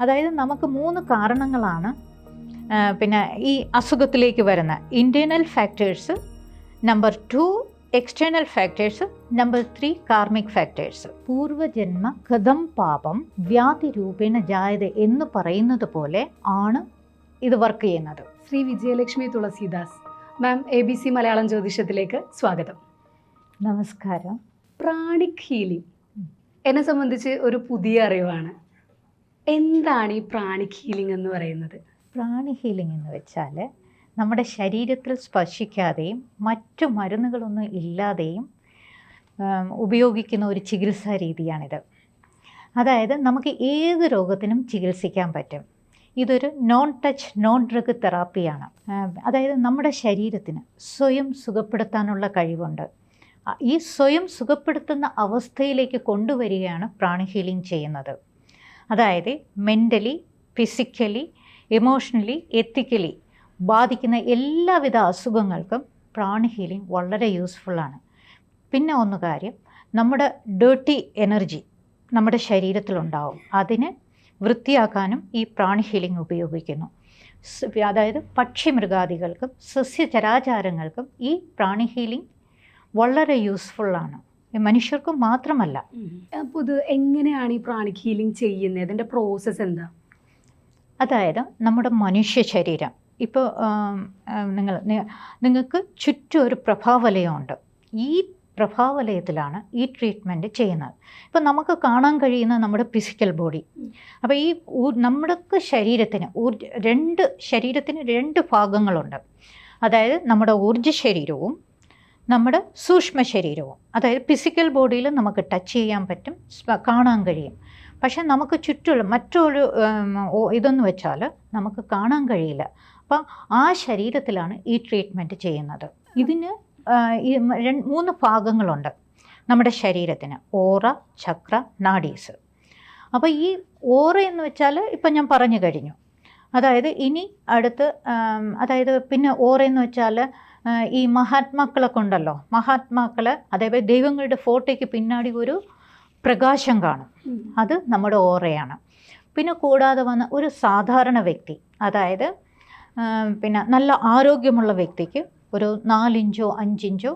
അതായത് നമുക്ക് മൂന്ന് കാരണങ്ങളാണ് പിന്നെ ഈ അസുഖത്തിലേക്ക് വരുന്ന internal factors number two external factors number three karmic factors പൂർവജന്മ കഥം പാപം വ്യാധി രൂപേണ ജായത എന്ന് പറയുന്നത് പോലെ ആണ് ഇത് വർക്ക് ചെയ്യുന്നത്. Shri Vijayalakshmi Tulasidas. Ma'am A B C Malayalam ജ്യോതിഷത്തിലേക്ക് സ്വാഗതം. നമസ്കാരം. Pranic healing. എന്നെ സംബന്ധിച്ച് ഒരു പുതിയ അറിവാണ്. എന്താണ് ഈ പ്രാണി ഹീലിംഗ് എന്ന് പറയുന്നത്? പ്രാണി ഹീലിംഗ് എന്ന് വെച്ചാൽ നമ്മുടെ ശരീരത്തിൽ സ്പർശിക്കാതെയും മറ്റു മരുന്നുകളൊന്നും ഇല്ലാതെയും ഉപയോഗിക്കുന്ന ഒരു ചികിത്സാ രീതിയാണിത്. അതായത് നമുക്ക് ഏത് രോഗത്തിനും ചികിത്സിക്കാൻ പറ്റും. ഇതൊരു നോൺ ടച്ച് നോൺ ഡ്രഗ് തെറാപ്പിയാണ് അതായത് നമ്മുടെ ശരീരത്തിന് സ്വയം സുഖപ്പെടുത്താനുള്ള കഴിവുണ്ട്. ഈ സ്വയം സുഖപ്പെടുത്തുന്ന അവസ്ഥയിലേക്ക് കൊണ്ടുവരികയാണ് പ്രാണി ഹീലിംഗ് ചെയ്യുന്നത്. അതായത് മെന്റലി ഫിസിക്കലി എമോഷണലി എത്തിക്കലി ബാധിക്കുന്ന എല്ലാവിധ അസുഖങ്ങൾക്കും പ്രാണി ഹീലിംഗ് വളരെ യൂസ്ഫുള്ളാണ് പിന്നെ ഒന്ന് കാര്യം നമ്മുടെ ഡേർട്ടി എനർജി നമ്മുടെ ശരീരത്തിലുണ്ടാവും അതിനെ വൃത്തിയാക്കാനും ഈ പ്രാണി ഹീലിംഗ് ഉപയോഗിക്കുന്നു. അതായത് അതായത് പക്ഷിമൃഗാദികൾക്കും സസ്യചരാചാരങ്ങൾക്കും ഈ പ്രാണി ഹീലിംഗ് വളരെ യൂസ്ഫുള്ളാണ് മനുഷ്യർക്കും മാത്രമല്ല. അപ്പോൾ ഇത് എങ്ങനെയാണ് ഈ പ്രാണിക് ഹീലിംഗ് ചെയ്യുന്നത്? അതിന്റെ പ്രോസസ്സ് എന്താ? അതായത് നമ്മുടെ മനുഷ്യ ശരീരം. ഇപ്പോൾ നിങ്ങൾ നിങ്ങൾക്ക് ചുറ്റും ഒരു പ്രഭാവലയമുണ്ട്. ഈ പ്രഭാവലയത്തിലാണ് ഈ ട്രീറ്റ്മെന്റ് ചെയ്യുന്നത്. ഇപ്പം നമുക്ക് കാണാൻ കഴിയുന്ന നമ്മുടെ ഫിസിക്കൽ ബോഡി അപ്പോൾ ഈ നമ്മുടെ ശരീരത്തിന് ഊർജ രണ്ട് ശരീരത്തിന് രണ്ട് ഭാഗങ്ങളുണ്ട്. അതായത് നമ്മുടെ ഊർജ ശരീരവും നമ്മുടെ സൂക്ഷ്മ ശരീരവും അതായത് ഫിസിക്കൽ ബോഡിയിൽ നമുക്ക് ടച്ച് ചെയ്യാൻ പറ്റും കാണാൻ കഴിയും. പക്ഷെ നമുക്ക് ചുറ്റുള്ള മറ്റൊരു ഇതെന്ന് വെച്ചാൽ നമുക്ക് കാണാൻ കഴിയില്ല. അപ്പം ആ ശരീരത്തിലാണ് ഈ ട്രീറ്റ്മെന്റ് ചെയ്യുന്നത്. ഇതിന് മൂന്ന് ഭാഗങ്ങളുണ്ട് നമ്മുടെ ശരീരത്തിന്. ഓറ ചക്ര നാഡീസ്. അപ്പോൾ ഈ ഓറ എന്ന് വെച്ചാൽ ഇപ്പം ഞാൻ പറഞ്ഞു കഴിഞ്ഞു. അതായത് ഇനി അടുത്ത് അതായത് പിന്നെ ഓറ എന്ന് വെച്ചാൽ ഈ മഹാത്മാക്കളൊക്കെ ഉണ്ടല്ലോ മഹാത്മാക്കൾ അതേപോലെ ദൈവങ്ങളുടെ ഫോട്ടോയ്ക്ക് പിന്നാടി ഒരു പ്രകാശം കാണും. അത് നമ്മുടെ ഓറയാണ്. പിന്നെ കൂടാതെ വന്ന ഒരു സാധാരണ വ്യക്തി അതായത് പിന്നെ നല്ല ആരോഗ്യമുള്ള വ്യക്തിക്ക് ഒരു നാലിഞ്ചോ അഞ്ചിഞ്ചോ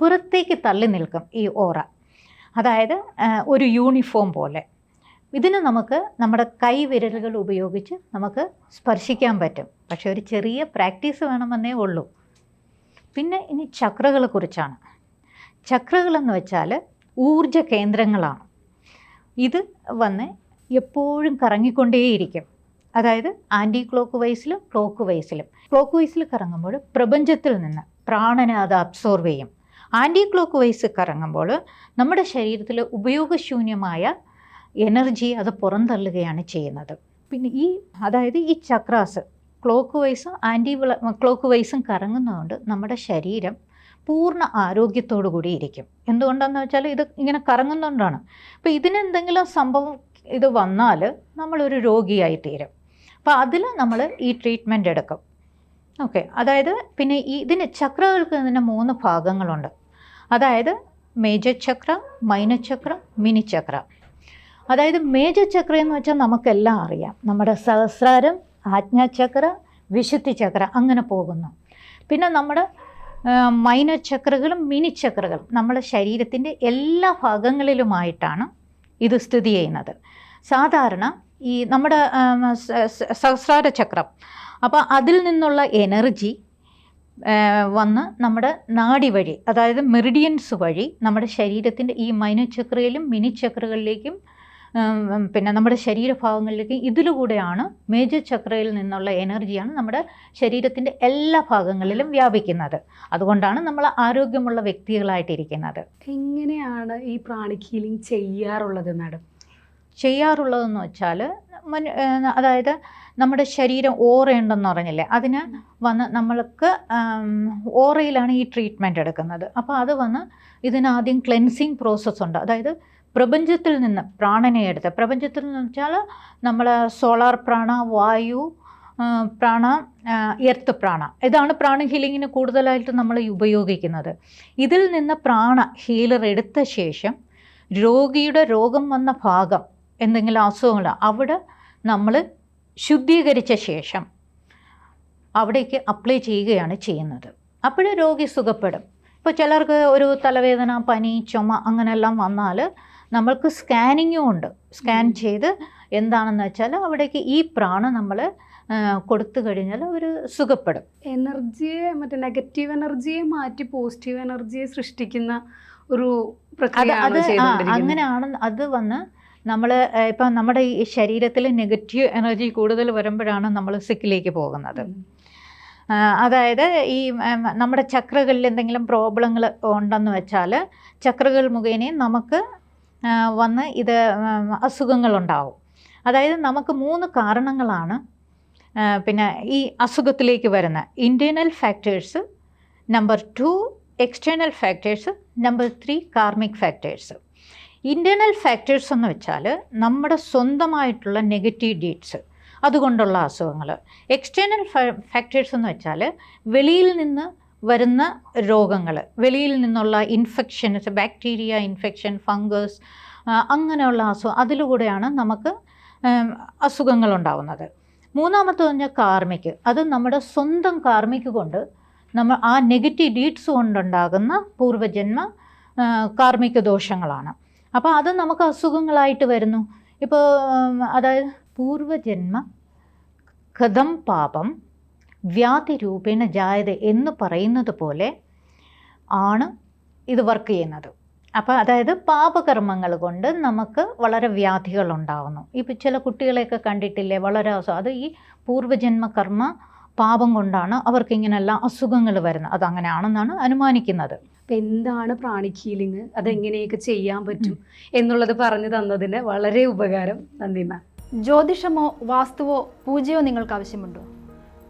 പുറത്തേക്ക് തള്ളി നിൽക്കും ഈ ഓറ. അതായത് ഒരു യൂണിഫോം പോലെ. ഇതിന് നമുക്ക് നമ്മുടെ കൈവിരലുകൾ ഉപയോഗിച്ച് നമുക്ക് സ്പർശിക്കാൻ പറ്റും. പക്ഷേ ഒരു ചെറിയ പ്രാക്ടീസ് വേണമെന്നേ ഉള്ളൂ. പിന്നെ ഇനി ചക്രകളെ കുറിച്ചാണ്. ചക്രകളെന്ന് വെച്ചാൽ ഊർജ കേന്ദ്രങ്ങളാണ്. ഇത് വന്ന് എപ്പോഴും കറങ്ങിക്കൊണ്ടേയിരിക്കും. അതായത് ആന്റി ക്ലോക്ക് വൈസിലും ക്ലോക്ക് വൈസിലും ക്ലോക്ക് വൈസിൽ കറങ്ങുമ്പോൾ പ്രപഞ്ചത്തിൽ നിന്ന് പ്രാണനെ അത് അബ്സോർവ് ചെയ്യും. ആന്റി ക്ലോക്ക് വൈസ് കറങ്ങുമ്പോൾ നമ്മുടെ ശരീരത്തിൽ ഉപയോഗശൂന്യമായ എനർജി അത് പുറന്തള്ളുകയാണ് ചെയ്യുന്നത്. പിന്നെ ഈ അതായത് ഈ ചക്രാസ് ക്ലോക്ക് വൈസും ആന്റി ക്ലോക്ക് വൈസും കറങ്ങുന്നതുകൊണ്ട് നമ്മുടെ ശരീരം പൂർണ ആരോഗ്യത്തോടു കൂടി ഇരിക്കും. എന്തുകൊണ്ടാണെന്ന് വെച്ചാൽ ഇത് ഇങ്ങനെ കറങ്ങുന്നതുകൊണ്ടാണ്. അപ്പോൾ ഇതിനെന്തെങ്കിലും സംഭവം ഇത് വന്നാൽ നമ്മളൊരു രോഗിയായി തീരും. അപ്പോൾ അതിൽ നമ്മൾ ഈ ട്രീറ്റ്മെന്റ് എടുക്കും. ഓക്കെ അതായത് പിന്നെ ഈ ഇതിന് ചക്രകൾക്ക് തന്നെ മൂന്ന് ഭാഗങ്ങളുണ്ട്. അതായത് major chakra minor chakra mini chakra. അതായത് മേജർ ചക്ര എന്ന് വെച്ചാൽ നമുക്കെല്ലാം അറിയാം. നമ്മുടെ സഹസ്രാരം ആജ്ഞാചക്ര വിശുദ്ധി ചക്ര അങ്ങനെ പോകുന്നു. പിന്നെ നമ്മുടെ മൈനർ ചക്രകളും മിനി ചക്രകളും നമ്മുടെ ശരീരത്തിന്റെ എല്ലാ ഭാഗങ്ങളിലുമായിട്ടാണ് ഇത് സ്ഥിതി ചെയ്യുന്നത്. സാധാരണ ഈ നമ്മുടെ സഹസ്രാര ചക്രം. അപ്പോൾ അതിൽ നിന്നുള്ള എനർജി വന്ന് നമ്മുടെ നാടി വഴി അതായത് മെറിഡിയൻസ് വഴി നമ്മുടെ ശരീരത്തിന്റെ ഈ മൈനർ ചക്രയിലും മിനി ചക്രകളിലേക്കും പിന്നെ നമ്മുടെ ശരീരഭാഗങ്ങളിലേക്ക് ഇതിലൂടെയാണ് മേജർ ചക്രയിൽ നിന്നുള്ള എനർജിയാണ് നമ്മുടെ ശരീരത്തിന്റെ എല്ലാ ഭാഗങ്ങളിലും വ്യാപിക്കുന്നത്. അതുകൊണ്ടാണ് നമ്മൾ ആരോഗ്യമുള്ള വ്യക്തികളായിട്ടിരിക്കുന്നത്. എങ്ങനെയാണ് ഈ പ്രാണിക് ഹീലിംഗ് ചെയ്യാറുള്ളത് മാഡം? ചെയ്യാറുള്ളതെന്ന് വെച്ചാൽ അതായത് നമ്മുടെ ശരീരം ഓറയുണ്ടെന്ന് പറഞ്ഞില്ലേ അതിന് വന്ന് നമ്മൾക്ക് ഓറയിലാണ് ഈ ട്രീറ്റ്മെന്റ് എടുക്കുന്നത്. അപ്പോൾ അത് വന്ന് ഇതിനാദ്യം ക്ലെൻസിങ് പ്രോസസ്സ് ഉണ്ട്. അതായത് പ്രപഞ്ചത്തിൽ നിന്ന് പ്രാണനെ എടുത്ത് പ്രപഞ്ചത്തിൽ നിന്ന് വെച്ചാൽ നമ്മൾ സോളാർ പ്രാണ വായു പ്രാണ എർത്ത് പ്രാണ. ഇതാണ് പ്രാണ ഹീലിങ്ങിന് കൂടുതലായിട്ട് നമ്മൾ ഉപയോഗിക്കുന്നത്. ഇതിൽ നിന്ന് പ്രാണ ഹീലർ എടുത്ത ശേഷം രോഗിയുടെ രോഗം വന്ന ഭാഗം എന്തെങ്കിലും അസുഖങ്ങൾ അവിടെ നമ്മൾ ശുദ്ധീകരിച്ച ശേഷം അവിടേക്ക് അപ്ലൈ ചെയ്യുകയാണ് ചെയ്യുന്നത്. അപ്പോഴേ രോഗി സുഖപ്പെടും. ഇപ്പോൾ ചിലർക്ക് ഒരു തലവേദന പനി ചുമ അങ്ങനെയെല്ലാം വന്നാൽ നമ്മൾക്ക് സ്കാനിങ്ങും ഉണ്ട്. സ്കാൻ ചെയ്ത് എന്താണെന്ന് വെച്ചാൽ അവിടേക്ക് ഈ പ്രാണ് നമ്മൾ കൊടുത്തു കഴിഞ്ഞാൽ അവർ സുഖപ്പെടും. എനർജിയെ മറ്റേ നെഗറ്റീവ് എനർജിയെ മാറ്റി പോസിറ്റീവ് എനർജിയെ സൃഷ്ടിക്കുന്ന ഒരു അത് അങ്ങനെയാണ് അത് വന്ന് നമ്മൾ ഇപ്പം നമ്മുടെ ഈ ശരീരത്തിൽ നെഗറ്റീവ് എനർജി കൂടുതൽ വരുമ്പോഴാണ് നമ്മൾ സിക്കിലേക്ക് പോകുന്നത്. അതായത് ഈ നമ്മുടെ ചക്രകളിൽ എന്തെങ്കിലും പ്രോബ്ലങ്ങൾ ഉണ്ടെന്ന് വെച്ചാൽ ചക്രകൾ മുഖേനയും നമുക്ക് വന്ന് ഇത് അസുഖങ്ങളുണ്ടാവും. അതായത് നമുക്ക് മൂന്ന് കാരണങ്ങളാണ് പിന്നെ ഈ അസുഖത്തിലേക്ക് വരുന്ന. Internal factors number two external factors number three karmic factors internal factors എന്ന് വെച്ചാൽ നമ്മുടെ സ്വന്തമായിട്ടുള്ള നെഗറ്റീവ് ഡീഡ്സ് അതുകൊണ്ടുള്ള അസുഖങ്ങൾ എക്സ്റ്റേണൽ ഫാക്ടേഴ്സ് എന്ന് വെച്ചാൽ വെളിയിൽ നിന്ന് വരുന്ന രോഗങ്ങൾ വെളിയിൽ നിന്നുള്ള ഇൻഫെക്ഷൻ ബാക്ടീരിയ ഇൻഫെക്ഷൻ ഫംഗസ് അങ്ങനെയുള്ള അസുഖം അതിലൂടെയാണ് നമുക്ക് അസുഖങ്ങൾ അസുഖങ്ങളുണ്ടാവുന്നത് മൂന്നാമത്തെ പറഞ്ഞാൽ കാർമിക്. അത് നമ്മുടെ സ്വന്തം കാർമിക് കൊണ്ട് നമ്മൾ ആ നെഗറ്റീവ് ഡീഡ്സ് കൊണ്ടുണ്ടാകുന്ന പൂർവജന്മ കാർമിക ദോഷങ്ങളാണ്. അപ്പോൾ അത് നമുക്ക് അസുഖങ്ങളായിട്ട് വരുന്നു. ഇപ്പോൾ അതായത് പൂർവജന്മ കഥം പാപം വ്യാധി രൂപേണ ജായത എന്ന് പറയുന്നത് പോലെ ആണ് ഇത് വർക്ക് ചെയ്യുന്നത്. അപ്പോൾ അതായത് പാപകർമ്മങ്ങൾ കൊണ്ട് നമുക്ക് വളരെ വ്യാധികൾ ഉണ്ടാവുന്നു. ഇപ്പോൾ ചില കുട്ടികളെയൊക്കെ കണ്ടിട്ടില്ലേ വളരെ അത് ഈ പൂർവജന്മ കർമ്മ പാപം കൊണ്ടാണ് അവർക്ക് ഇങ്ങനെയുള്ള അസുഖങ്ങൾ വരുന്നത്. അതങ്ങനെയാണെന്നാണ് അനുമാനിക്കുന്നത്. അപ്പം എന്താണ് പ്രാണിക് ഹീലിംഗ് അതെങ്ങനെയൊക്കെ ചെയ്യാൻ പറ്റും എന്നുള്ളത് പറഞ്ഞു തന്നതിന് വളരെ ഉപകാരം നന്ദി മാം ജ്യോതിഷമോ വാസ്തുവോ പൂജയോ നിങ്ങൾക്ക് ആവശ്യമുണ്ടോ?